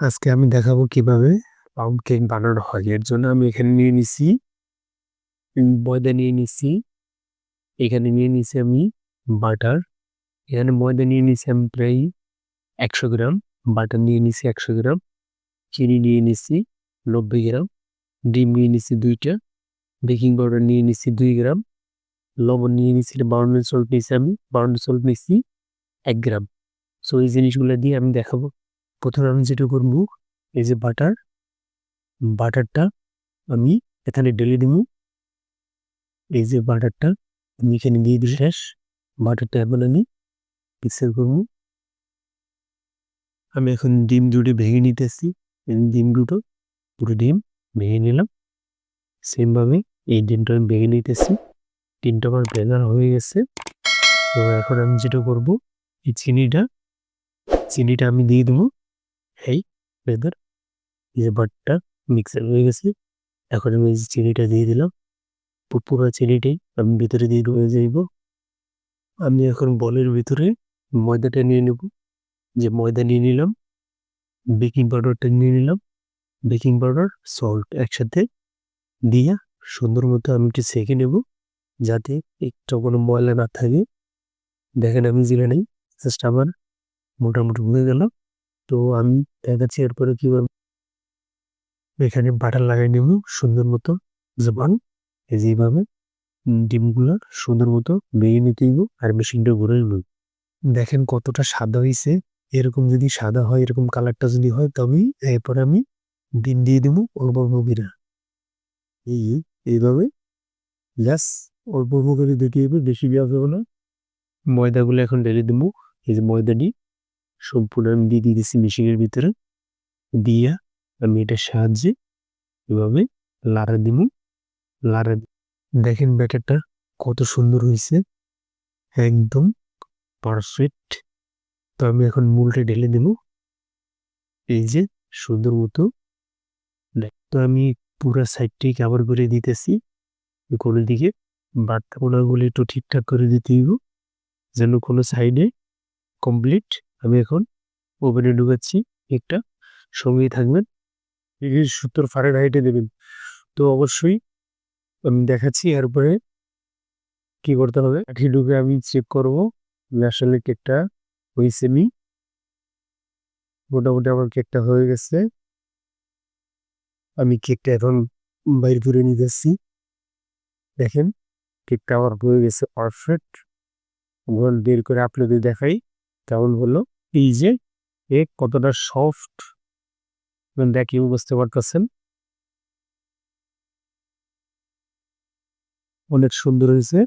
আজকে আমি দেখাবো কীভাবে পাউন্ড বানানো হয়। এর জন্য আমি এখানে নিয়ে নিছি ময়দা নিয়ে নিছি। এখানে নিয়ে নিছি আমি বাটার। এখানে ময়দা নিয়ে নিছি আমি প্রায় একশো গ্রাম, বাটার নিয়ে নিছি একশো গ্রাম, চিনি নিয়ে নিছি নব্বই গ্রাম, ডিম নিয়ে নিছি দুইটা, বেকিং পাউডার নিয়ে নিছি দুই গ্রাম, লবণ নিয়ে নিছি, বাউন্ডারি সল্ট নিছি আমি, বাউন্ডারি সল্ট নিছি এক গ্রাম। সো এই জিনিসগুলো দিয়ে আমি দেখাবো। প্রথমে আমি যেটা করব, এই যে বাটার বাটারটা আমি এখানে ঢেলে দিব। এই যে বাটারটা আমি এখানে দিয়ে দিই শেষ বাটারটা এখন আমি মিক্সার করব। আমি এখন ডিম দুটো ভেঙে নিতেছি। ডিম দুটো পুরো ডিম ভেঙে নিলাম। সেমভাবে এই ডিমটা আমি ভেঙে নিতেছি। ডিমটা আমার ভেঙা হয়ে গেছে। তো এখন আমি যেটা করব, এই চিনিটা চিনিটা আমি দিয়ে দেবো। এই বেদার এই যে বাটটা মিক্সার হয়ে গেছে। এখন আমি চিনিটা দিয়ে দিলাম, পুরো চিনিটাই আমি ভিতরে দিয়ে হয়ে যাইব আমি এখন বলের ভিতরে ময়দাটা নিয়ে নেব। যে ময়দা নিয়ে নিলাম বেকিং পাউডারটা নিয়ে নিলাম। বেকিং পাউডার সল্ট একসাথে দিয়া সুন্দর মতো আমি একটু সেঁকে নেব, যাতে একটু কোনো ময়লা না থাকে। দেখেন আমি জিরে নেই জাস্ট আমার মোটামুটি হয়ে গেল। তো আমি দেখাচ্ছি এরপরে কি করব এখানে বাটার লাগাই নেব সুন্দর মতো। জবান এই যে এইভাবে ডিমগুলো সুন্দর মতো বেরিয়ে নিতে আর মেশিনটা ঘুরে নেব। দেখেন কতটা সাদা হয়েছে এরকম যদি সাদা হয়, এরকম কালারটা যদি হয় তবেই এরপরে আমি ডিম দিয়ে দেবো অল্প করে। এই এইভাবে জাস্ট অল্প অল্প করে দিতে হবে বেশি দেওয়া যাবে না। ময়দাগুলো এখন ঢেলে দেবো। এই যে ময়দাটি সম্পূর্ণ আমি দিয়ে দিয়েছি মেশিনের ভিতরে। দিয়া আমি এটার সাহায্যে এভাবে লাড়া দিব। লাড়া দেখেন ব্যাটারটা কত সুন্দর হয়েছে। একদম পারফেক্ট তো আমি এখন মূলটা ঢেলে দেব। এই যে সুন্দর মতো। তো আমি পুরো সাইডটাই কাভার করে দিতেছি। কোনো দিকে বাড়তা কোনাগুলো একটু ঠিকঠাক করে দিতে হইব। যেন কোনো সাইডে কমপ্লিট আমি এখন ওভেনে ঢুকাচ্ছি একটা সঙ্গেই থাকবেন। সত্তর ফারের হাইটে দেবেন। তো অবশ্যই আমি দেখাচ্ছি এরপরে কি করতে হবে। আঠি ঢুকে আমি চেক করব আসলে কেকটা হয়েছে নি। মোটামুটি আমার কেকটা হয়ে গেছে। আমি কেকটা এখন বাইর করে নিতেছি। দেখেন, কেকটা আমার হয়ে গেছে পারফেক্ট ওখান বের করে আপনাদের দেখাই। কেমন হলো? এই যে এ কতটা সফট দেখি বুঝতে পারতেছেন? অনেক সুন্দর হয়েছে।